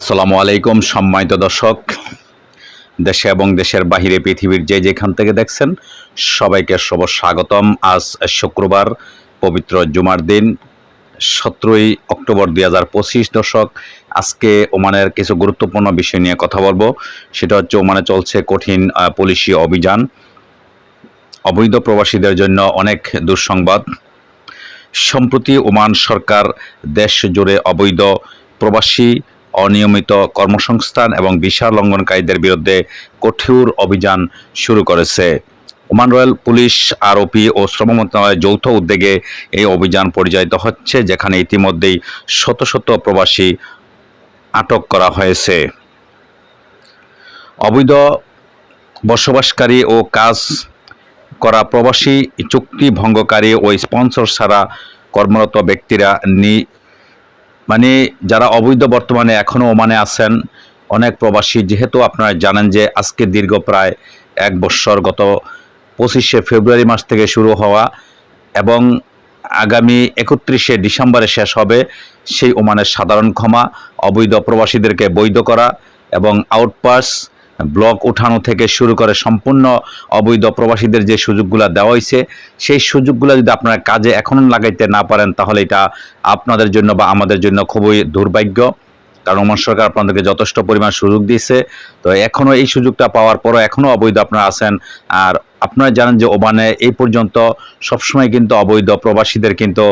আসসালামু আলাইকুম, সম্মানিত দর্শক। দেশে এবং দেশের বাহিরে পৃথিবীর যে যেখান থেকে দেখছেন, সবাইকে শুভ স্বাগতম। আজ শুক্রবার, পবিত্র জুমার দিন, সতেরোই অক্টোবর দুই হাজার পঁচিশ দর্শক। আজকে ওমানের কিছু গুরুত্বপূর্ণ বিষয় নিয়ে কথা বলব। সেটা হচ্ছে, ওমানে চলছে কঠিন পুলিশি অভিযান। অবৈধ প্রবাসীদের জন্য অনেক দুঃসংবাদ। সম্প্রতি ওমান সরকার দেশ জুড়ে অবৈধ প্রবাসী অনিয়মিত কর্মসংস্থান এবং ভিসা লঙ্ঘনকারীদের বিরুদ্ধে কঠোর অভিযান শুরু করেছে। ওমান রয়্যাল পুলিশ আরওপি ও শ্রম মন্ত্রণালয়ের যৌথ উদ্যোগে এই অভিযান পরিচালিত হচ্ছে, যেখানে ইতিমধ্যেই শত শত প্রবাসী আটক করা হয়েছে। অবৈধ বসবাসকারী ও কাজ করা প্রবাসী চুক্তি ভঙ্গকারী ও স্পন্সর ছাড়া কর্মরত ব্যক্তিরা মানে যারা অবৈধ বর্তমানে এখনও ওমানে আছেন, অনেক প্রবাসী যেহেতু আপনারা জানেন যে আজকে দীর্ঘ প্রায় এক বৎসর গত পঁচিশে ফেব্রুয়ারি মাস থেকে শুরু হওয়া এবং আগামী একত্রিশে ডিসেম্বরে শেষ হবে সেই ওমানের সাধারণ ক্ষমা, অবৈধ প্রবাসীদেরকে বৈধ করা এবং আউটপাস ব্লক উঠানো থেকে শুরু করে সম্পূর্ণ অবৈধ প্রবাসীদের যে সুযোগগুলো দেওয়া হয়েছে, সেই সুযোগগুলো যদি আপনারা কাজে এখনও লাগাইতে না পারেন, তাহলে এটা আপনাদের জন্য বা আমাদের জন্য খুবই দুর্ভাগ্য। কারণ ওমান সরকার আপনাদেরকে যথেষ্ট পরিমাণ সুযোগ দিয়েছে। তো এখনও এই সুযোগটা পাওয়ার পরও এখনও অবৈধ আপনারা আছেন। আর আপনারা জানেন যে ওমানে এই পর্যন্ত সবসময় কিন্তু অবৈধ প্রবাসীদের কিন্তু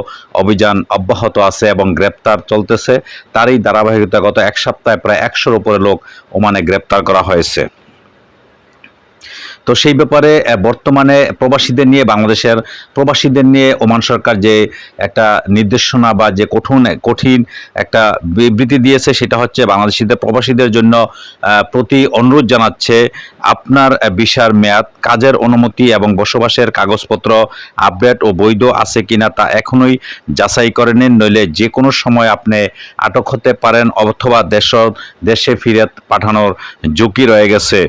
অভিযান অব্যাহত আছে এবং গ্রেপ্তার চলতেছে। তারই ধারাবাহিকতা গত এক সপ্তাহে প্রায় একশোর উপরে লোক ওমানে গ্রেপ্তার করা হয়েছে। তো সেই ব্যাপারে বর্তমানে প্রবাসীদের নিয়ে, বাংলাদেশের প্রবাসীদের নিয়ে ওমান সরকার যে একটা নির্দেশনা বা যে কঠিন কঠিন একটা বিবৃতি দিয়েছে, সেটা হচ্ছে বাংলাদেশিদের প্রবাসীদের জন্য প্রতি অনুরোধ জানাচ্ছে আপনার ভিসার মেয়াদ, কাজের অনুমতি এবং বসবাসের কাগজপত্র আপডেট ও বৈধ আছে কিনা তা এখনই যাচাই করে নিন নইলে যে কোনো সময় আপনি আটক হতে পারেন অথবা দেশ, দেশে ফিরে পাঠানোর ঝুঁকি রয়ে গেছে।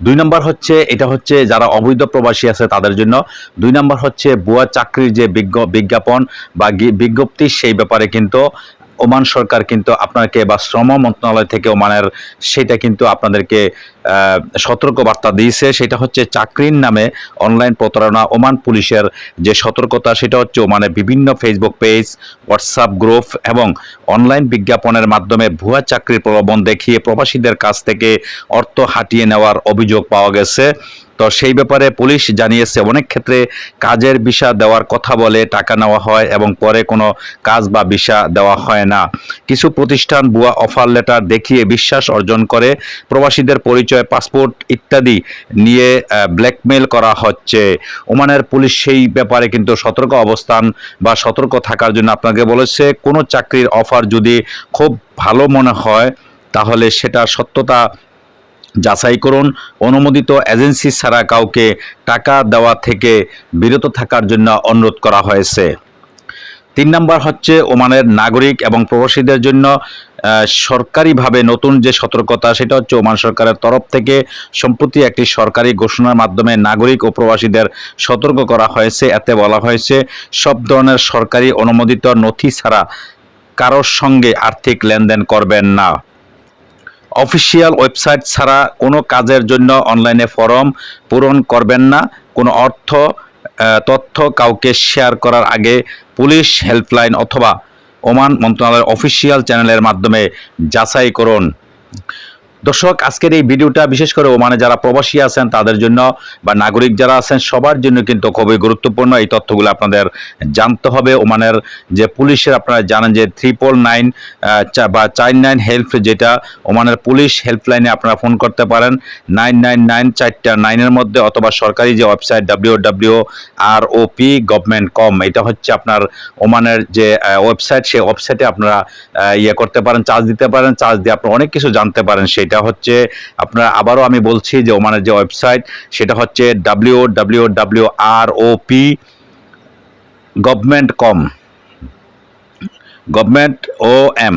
দুই নম্বর হচ্ছে, এটা হচ্ছে যারা অবৈধ প্রবাসী আছে তাদের জন্য। দুই নম্বর হচ্ছে ভুয়া চাকরির যে বিজ্ঞ বিজ্ঞাপন বা বিজ্ঞপ্তি, সেই ব্যাপারে কিন্তু ওমান সরকার কিন্তু আপনাকে বা শ্রম মন্ত্রণালয় থেকে ওমানের সেটা কিন্তু আপনাদেরকে সতর্ক বার্তা দিয়েছে। সেটা হচ্ছে চাকরির নামে অনলাইন প্রতারণা, ওমান পুলিশের যে সতর্কতা, সেটা হচ্ছে ওমানে বিভিন্ন ফেসবুক পেজ হোয়াটসঅ্যাপ গ্রুপ এবং অনলাইন বিজ্ঞাপনের মাধ্যমে ভুয়া চাকরির প্রলোভন দেখিয়ে প্রবাসীদের কাছ থেকে অর্থ হাতিয়ে নেওয়ার অভিযোগ পাওয়া গেছে। তো সেই ব্যাপারে পুলিশ জানিয়েছে, অনেক ক্ষেত্রে কাজের ভিসা দেওয়ার কথা বলে টাকা নেওয়া হয় এবং পরে কোনো কাজ বা ভিসা দেওয়া হয় না। কিছু প্রতিষ্ঠান ভুয়া অফার লেটার দেখিয়ে বিশ্বাস অর্জন করে, প্রবাসীদের পরিচয়, পাসপোর্ট ইত্যাদি নিয়ে ব্ল্যাকমেল করা হচ্ছে। ওমানের পুলিশ সেই ব্যাপারে কিন্তু সতর্ক অবস্থান বা সতর্ক থাকার জন্য আপনাকে বলেছে, কোনো চাকরির অফার যদি খুব ভালো মনে হয়, তাহলে সেটা সত্যতা যাচাই করুন। অনুমোদিত এজেন্সি ছাড়া কাউকে টাকা দেওয়া থেকে বিরত থাকার জন্য অনুরোধ করা হয়েছে। তিন নম্বর হচ্ছে ওমানের নাগরিক এবং প্রবাসীদের জন্য সরকারিভাবে নতুন যে সতর্কতা, সেটা হচ্ছে ওমান সরকারের তরফ থেকে সম্প্রতি একটি সরকারি ঘোষণার মাধ্যমে নাগরিক ও প্রবাসীদের সতর্ক করা হয়েছে। এতে বলা হয়েছে, সব ধরনের সরকারি অনুমোদিত নথি ছাড়া কারোর সঙ্গে আর্থিক লেনদেন করবেন না। অফিসিয়াল ওয়েবসাইট ছাড়া কোনো কাজের জন্য অনলাইনে ফর্ম পূরণ করবেন না। কোনো অর্থ তথ্য কাউকে শেয়ার করার আগে পুলিশ হেল্পলাইন অথবা ওমান মন্ত্রণালয়ের অফিসিয়াল চ্যানেলের মাধ্যমে যাচাই করুন। দর্শক, আজকের এই ভিডিওটা বিশেষ করে ওমানে যারা প্রবাসী আছেন, তাদের জন্য বা নাগরিক যারা আছেন, সবার জন্য কিন্তু খুবই গুরুত্বপূর্ণ এই তথ্যগুলো আপনাদের জানতে হবে। ওমানের যে পুলিশের আপনারা জানেন যে ট্রিপল নাইন বা চার নাইন হেল্প যেটা, ওমানের পুলিশ হেল্পলাইনে আপনারা ফোন করতে পারেন। নাইন নাইন নাইন চারটা নাইনের মধ্যে অথবা সরকারি যে website W W R O P government com এটা হচ্ছে আপনার ওমানের যে ওয়েবসাইট সেই ওয়েবসাইটে আপনারা ইয়ে করতে পারেন চার্জ দিতে পারেন। চার্জ দিয়ে আপনারা অনেক কিছু জানতে পারেন সেটা হচ্ছে আপনারা আবারও আমি বলছি যে ওমানের যে ওয়েবসাইট, সেটা হচ্ছে W W W R O P government com government O M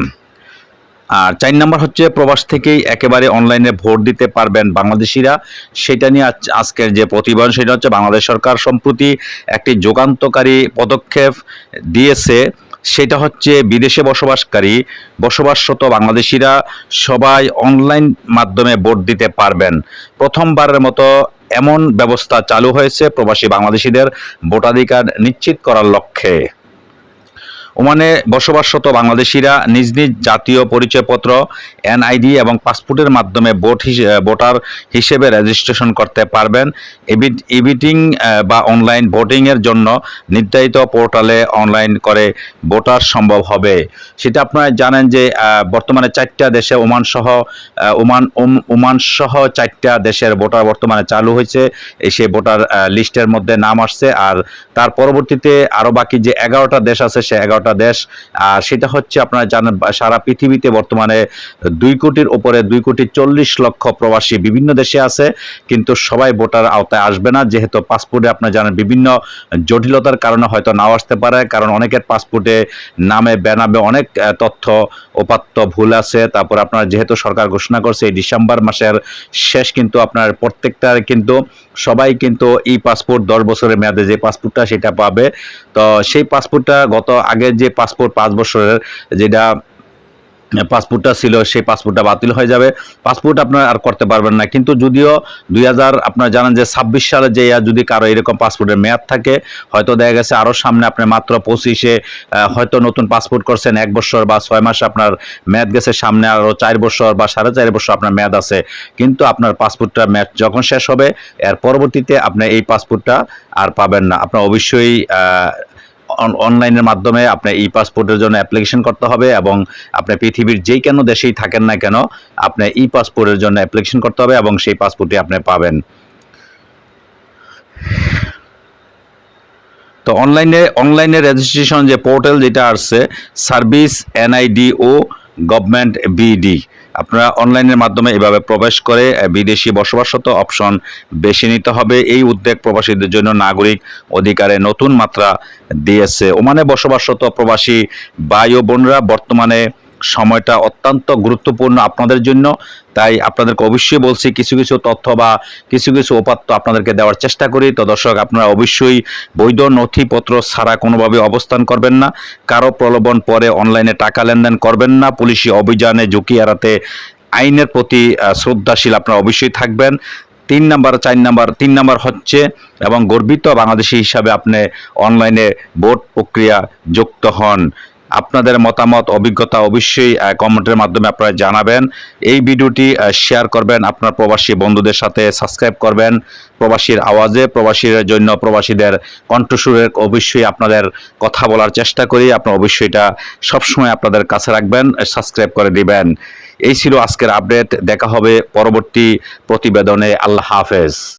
আর চার নম্বর হচ্ছে প্রবাস থেকেই একেবারে অনলাইনে ভোট দিতে পারবেন বাংলাদেশিরা। সেটা নিয়ে আজ- আজকের যে প্রতিবেদন, সেটা হচ্ছে বাংলাদেশ সরকার সম্প্রতি একটি যুগান্তকারী পদক্ষেপ দিয়েছে। সেটা হচ্ছে বিদেশে বসবাসকারী, বসবাসরত বাংলাদেশিরা সবাই অনলাইন মাধ্যমে ভোট দিতে পারবেন। প্রথমবারের মতো এমন ব্যবস্থা চালু হয়েছে প্রবাসী বাংলাদেশিদের ভোটাধিকার নিশ্চিত করার লক্ষ্যে। ওমানে বসবাসরত বাংলাদেশিরা নিজ নিজ জাতীয় পরিচয়পত্র, এনআইডি এবং পাসপোর্টের মাধ্যমে ভোট ভোটার হিসেবে রেজিস্ট্রেশন করতে পারবেন। ইবিটিং বা অনলাইন ভোটিংয়ের জন্য নির্ধারিত পোর্টালে অনলাইন করে ভোটার সম্ভব হবে। সেটা আপনারা জানেন যে বর্তমানে চারটা দেশে ওমান সহ ওমান, ওম- ওমান সহ চারটা দেশের ভোটার বর্তমানে চালু হয়েছে। এই সেই ভোটার লিস্টের মধ্যে নাম আসছে। আর তার পরবর্তীতে আরও বাকি যে এগারোটা দেশ আছে, সে এগারোটা দেশ, আর সেটা হচ্ছে আপনারা জানেন, সারা পৃথিবীতে বর্তমানে দুই কোটির উপরে, দুই কোটি চল্লিশ লক্ষ প্রবাসী বিভিন্ন দেশে আছে, কিন্তু সবাই ভোটার আওতায় আসবে না। যেহেতু পাসপোর্টে আপনারা জানেন, বিভিন্ন জটিলতার কারণে হয়তো নাও আসতে পারে, কারণ অনেকের পাসপোর্টে নামে, বেনামে অনেক তথ্য উপাত্ত ভুল আছে। তারপর আপনার যেহেতু সরকার ঘোষণা করছে, এই ডিসেম্বর মাসের শেষ কিন্তু আপনার প্রত্যেকটার কিন্তু সবাই কিন্তু এই পাসপোর্ট দশ বছরের মেয়াদে যে পাসপোর্টটা সেটা পাবে। তো সেই পাসপোর্টটা গত আগের যে পাসপোর্ট পাঁচ বছরের যেটা পাসপোর্টটা ছিল, সেই পাসপোর্টটা বাতিল হয়ে যাবে। পাসপোর্ট আপনার আর করতে পারবেন না। কিন্তু যদিও দুই হাজার, আপনারা জানেন যে ছাব্বিশ সালে যে যদি কারও এরকম পাসপোর্টের মেয়াদ থাকে, হয়তো দেখা গেছে আরও সামনে আপনি মাত্র পঁচিশে হয়তো নতুন পাসপোর্ট করছেন, এক বছর বা ছয় মাস আপনার মেয়াদ গেছে, সামনে আরও চার বছর বা সাড়ে চার বছর আপনার মেয়াদ আছে। কিন্তু আপনার পাসপোর্টটা মেয়াদ যখন শেষ হবে, এর পরবর্তীতে আপনি এই পাসপোর্টটা আর পাবেন না। আপনার অবশ্যই অনলাইনের মাধ্যমে আপনি ই পাসপোর্টের জন্য অ্যাপ্লিকেশন করতে হবে এবং আপনি পৃথিবীর যেই কেন দেশেই থাকেন না কেন, আপনি ই পাসপোর্টের জন্য অ্যাপ্লিকেশন করতে হবে এবং সেই পাসপোর্টটি আপনি পাবেন। তো অনলাইনে অনলাইনে রেজিস্ট্রেশন যে পোর্টাল যেটা আসছে সার্ভিস এনআইডি ও গভর্নমেন্ট বিডি আপনারা অনলাইনের মাধ্যমে এভাবে প্রবেশ করে বিদেশি বসবাসরত অপশন বেছে নিতে হবে। এই উদ্যোগ প্রবাসীদের জন্য নাগরিক অধিকারে নতুন মাত্রা দিয়েছে। ওমানে বসবাসত প্রবাসী বায়ু বোনরা বর্তমানে সময়টা অত্যন্ত গুরুত্বপূর্ণ আপনাদের জন্য। তাই আপনাদেরকে অবশ্যই বলছি, কিছু কিছু তথ্য বা কিছু কিছু উপাত্ত আপনাদেরকে দেওয়ার চেষ্টা করি। তো দর্শক, আপনারা অবশ্যই বৈধ নথিপত্র ছাড়া কোনোভাবে অবস্থান করবেন না। কারও প্রলোভন পরে অনলাইনে টাকা লেনদেন করবেন না। পুলিশি অভিযানে ঝুঁকি এড়াতে আইনের প্রতি শ্রদ্ধাশীল আপনারা অবশ্যই থাকবেন। তিন নাম্বার, চার নাম্বার, তিন নাম্বার হচ্ছে, এবং গর্বিত বাংলাদেশি হিসাবে আপনি অনলাইনে ভোট প্রক্রিয়া যুক্ত হন। আপনাদের মতামত, অভিজ্ঞতা অবশ্যই কমেন্টের মাধ্যমে আপনারা জানাবেন। এই ভিডিওটি শেয়ার করবেন আপনার প্রবাসী বন্ধুদের সাথে সাবস্ক্রাইব করবেন প্রবাসীর আওয়াজে। প্রবাসীর জন্য প্রবাসীদের কণ্ঠসুরের অবশ্যই আপনাদের কথা বলার চেষ্টা করি। আপনার অবশ্যই এটা সবসময় আপনাদের কাছে রাখবেন সাবস্ক্রাইব করে দিবেন। এই ছিল আজকের আপডেট দেখা হবে পরবর্তী প্রতিবেদনে। আল্লাহ হাফেজ।